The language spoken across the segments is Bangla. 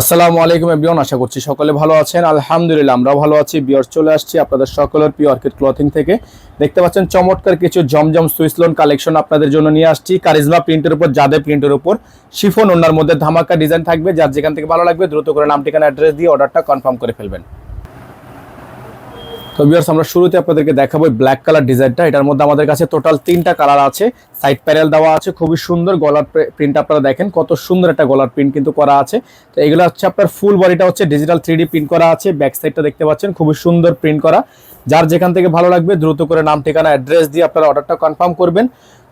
আসসালামু আলাইকুম এভরিওয়ান, আশা করছি সকলে ভালো আছেন। আলহামদুলিল্লাহ আমরা ভালো আছি। বিয়ার চলে আসছি আপনাদের সকলের প্রিয় অর্কিড ক্লথিং থেকে। দেখতে পাচ্ছেন চমৎকার কিছু জমজম সুইসলোন কালেকশন আপনাদের জন্য নিয়ে আসছি। কারিজমা প্রিন্টের উপর, জাদে প্রিন্টের উপর। শিফন ওনার মধ্যে ধামাকা ডিজাইন থাকবে। যার যেখান থেকে ভালো লাগবে, দ্রুত করে নাম, ঠিকানা, অ্যাড্রেস দিয়ে অর্ডারটা কনফার্ম করে ফেলবেন। তো বিয়ার্স আমরা শুরুতে আপনাদেরকে দেখাবো ব্ল্যাক কালার ডিজাইনটা এটার মধ্যে আমাদের কাছে টোটাল তিনটা কালার আছে। সাইড প্যারেল দেওয়া আছে, খুবই সুন্দর গলার প্রিন্ট আপনারা দেখেন, কত সুন্দর একটা গলার প্রিন্ট কিন্তু করা আছে। তো এগুলো হচ্ছে আপনার ফুল বডিটা হচ্ছে ডিজিটাল থ্রি প্রিন্ট করা আছে ব্যাক সাইডটা দেখতে পাচ্ছেন, খুবই সুন্দর প্রিন্ট করা। যার যেখান থেকে ভালো লাগবে, দ্রুত করে নাম, ঠিকানা অ্যাড্রেস দিয়ে আপনারা অর্ডারটা কনফার্ম করবেন।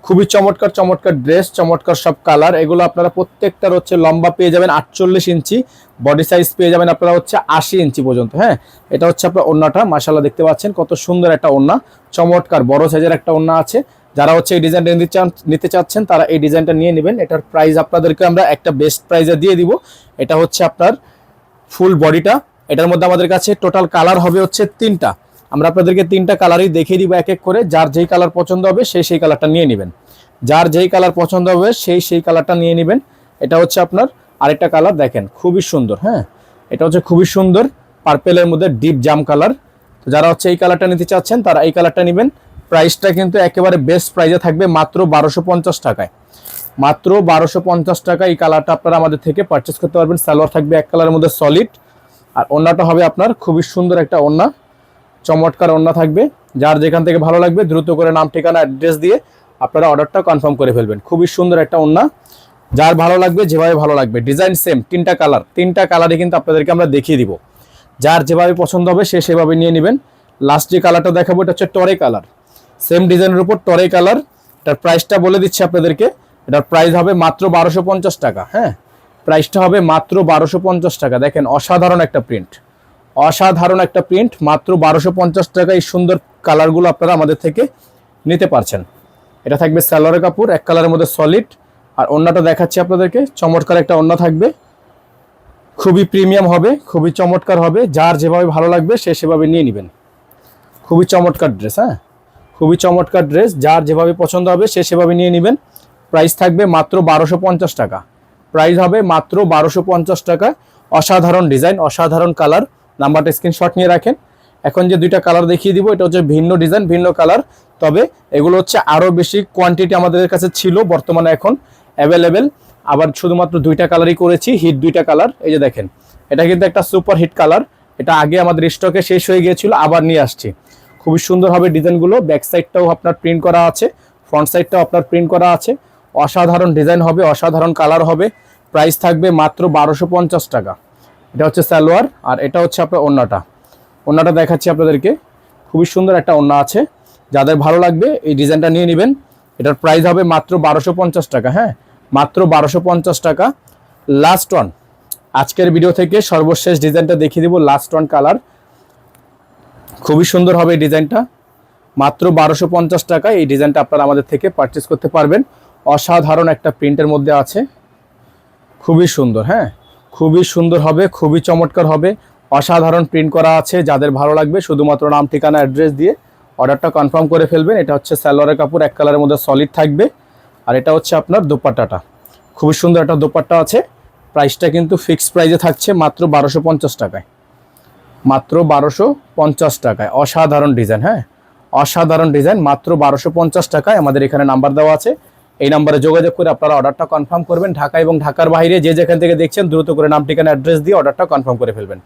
খুবই চমৎকার চমৎকার ড্রেস চমৎকার সব কালার এগুলো আপনারা প্রত্যেকটার হচ্ছে লম্বা পেয়ে যাবেন আটচল্লিশ ইঞ্চি। বডি সাইজ পেয়ে যাবেন আপনারা হচ্ছে আশি ইঞ্চি পর্যন্ত হ্যাঁ? এটা হচ্ছে আপনার ওন্নাটা মাসাল্লাহ দেখতে পাচ্ছেন কত সুন্দর একটা ওন্না। চমৎকার, বড় সাইজের একটা ওন্না আছে। যারা হচ্ছে এই ডিজাইনটা নিতে চাচ্ছেন, তারা এই ডিজাইনটা নিয়ে নেবেন। এটার প্রাইস আপনাদেরকে আমরা একটা বেস্ট প্রাইজে দিয়ে দিব। এটা হচ্ছে আপনার ফুল বডিটা এটার মধ্যে আমাদের কাছে টোটাল কালার হবে হচ্ছে তিনটা। আমরা আপনাদেরকে তিনটা কালারই দেখিয়ে দিব এক এক করে। যার যেই কালার পছন্দ হবে সেই সেই কালারটা নিয়ে নেবেন। যার যেই কালার পছন্দ হবে সেই সেই কালারটা নিয়ে নেবেন। এটা হচ্ছে আপনার আরেকটা কালার দেখেন, খুবই সুন্দর হ্যাঁ? এটা হচ্ছে খুবই সুন্দর পার্পেলের মধ্যে ডিপ জাম কালার তো যারা হচ্ছে এই কালারটা নিতে চাচ্ছেন, তারা এই কালারটা নেবেন। প্রাইসটা কিন্তু একেবারে বেস্ট প্রাইজে থাকবে মাত্র বারোশো পঞ্চাশ টাকায়। মাত্র বারোশো পঞ্চাশ টাকা এই কালারটা আপনারা আমাদের থেকে পারচেস করতে পারবেন। সালোয়ার থাকবে এক কালারের মধ্যে সলিড আর ওন্নাটা হবে আপনার খুবই সুন্দর একটা ওন্না চমৎকার ওন্না থাকবে। যার যেখান থেকে ভালো লাগবে, দ্রুত করে নাম, ঠিকানা, অ্যাড্রেস দিয়ে আপনারা অর্ডারটা কনফার্ম করে ফেলবেন। খুবই সুন্দর একটা ওন্না যার ভালো লাগবে, যেভাবে ভালো লাগবে। ডিজাইন সেম, তিনটা কালার। তিনটা কালারই কিন্তু আপনাদেরকে আমরা দেখিয়ে দিব। যার যেভাবে পছন্দ হবে, সে সেভাবে নিয়ে নেবেন। লাস্ট যে কালারটা দেখাবো, এটা হচ্ছে টরে কালার। সেম ডিজাইনের উপর টরে কালার। এটার প্রাইসটা বলে দিচ্ছি আপনাদেরকে। এটার প্রাইস হবে মাত্র বারোশো টাকা হ্যাঁ? প্রাইসটা হবে মাত্র বারোশো টাকা। দেখেন, অসাধারণ একটা প্রিন্ট। অসাধারণ একটা প্রিন্ট মাত্র বারোশো পঞ্চাশ টাকা এই সুন্দর কালারগুলো আপনারা আমাদের থেকে নিতে পারছেন। এটা থাকবে স্যালোয়ারের কাপড়, এক কালারের মধ্যে সলিড আর অন্যটা দেখাচ্ছি আপনাদেরকে, চমৎকার একটা অন্য থাকবে। খুবই প্রিমিয়াম হবে, খুবই চমৎকার হবে, যার যেভাবে ভালো লাগবে সে সেভাবে নিয়ে নেবেন। খুবই চমৎকার ড্রেস হ্যাঁ? খুবই চমৎকার ড্রেস যার যেভাবে পছন্দ হবে সে সেভাবে নিয়ে নেবেন। প্রাইস থাকবে মাত্র বারোশো পঞ্চাশ টাকা। প্রাইস হবে মাত্র বারোশো পঞ্চাশ টাকা। অসাধারণ ডিজাইন অসাধারণ কালার নাম্বারটা স্ক্রিনশট নিয়ে রাখেন। এখন যে দুইটা কালার দেখিয়ে দিব, এটা হচ্ছে ভিন্ন ডিজাইন ভিন্ন কালার তবে এগুলো হচ্ছে আরও বেশি কোয়ান্টিটি আমাদের কাছে ছিল, বর্তমানে এখন অ্যাভেলেবেল আবার শুধুমাত্র দুইটা কালারই করেছি হিট দুইটা কালার এই যে দেখেন। এটা কিন্তু একটা সুপার হিট কালার এটা আগে আমাদের স্টকে শেষ হয়ে গিয়েছিল, আবার নিয়ে আসছি। খুবই সুন্দর হবে ডিজাইনগুলো ব্যাক সাইডটাও আপনার প্রিন্ট করা আছে ফ্রন্ট সাইডটাও আপনার প্রিন্ট করা আছে। অসাধারণ ডিজাইন হবে, অসাধারণ কালার হবে। প্রাইস থাকবে মাত্র বারোশো টাকা। এটা হচ্ছে সালোয়ার আর এটা হচ্ছে আপনার ওন্নাটা। ওন্নাটা দেখাচ্ছি আপনাদেরকে। খুবই সুন্দর একটা ওন্না আছে। যাদের ভালো লাগবে এই ডিজাইনটা নিয়ে নেবেন। এটার প্রাইস হবে মাত্র বারোশো টাকা হ্যাঁ? মাত্র বারোশো টাকা। লাস্ট ওয়ান আজকের ভিডিও থেকে সর্বশেষ ডিজাইনটা দেখিয়ে দেবো লাস্ট ওয়ান কালার খুবই সুন্দর হবে এই ডিজাইনটা। মাত্র বারোশো পঞ্চাশ টাকা এই ডিজাইনটা আপনারা আমাদের থেকে পারচেস করতে পারবেন। অসাধারণ একটা প্রিন্টের মধ্যে আছে। খুবই সুন্দর হ্যাঁ? খুবই সুন্দর হবে, খুবই চমৎকার হবে। অসাধারণ প্রিন্ট করা আছে, যাদের ভালো লাগবে শুধুমাত্র নাম, ঠিকানা অ্যাড্রেস দিয়ে অর্ডারটা কনফার্ম করে ফেলবেন। এটা হচ্ছে স্যালোয়ারের কাপড়, এক কালারের মধ্যে সলিড থাকবে। আর এটা হচ্ছে আপনার দোপাট্টাটা। খুবই সুন্দর একটা দোপাট্টা আছে। প্রাইসটা কিন্তু ফিক্সড প্রাইসে থাকছে মাত্র বারোশো পঞ্চাশ টাকায়। মাত্র বারোশো পঞ্চাশ টাকায়। অসাধারণ ডিজাইন হ্যাঁ? অসাধারণ ডিজাইন মাত্র বারোশো পঞ্চাশ টাকায়। আমাদের এখানে নাম্বার দেওয়া আছে। এই নাম্বারে যোগাযোগ করে আপনারা অর্ডারটা কনফার্ম করবেন। ঢাকা এবং ঢাকার বাইরে যে যেখান থেকে দেখছেন, দ্রুত করে নাম ঠিকানা অ্যাড্রেস দিয়ে অর্ডারটা কনফার্ম করে ফেলবেন।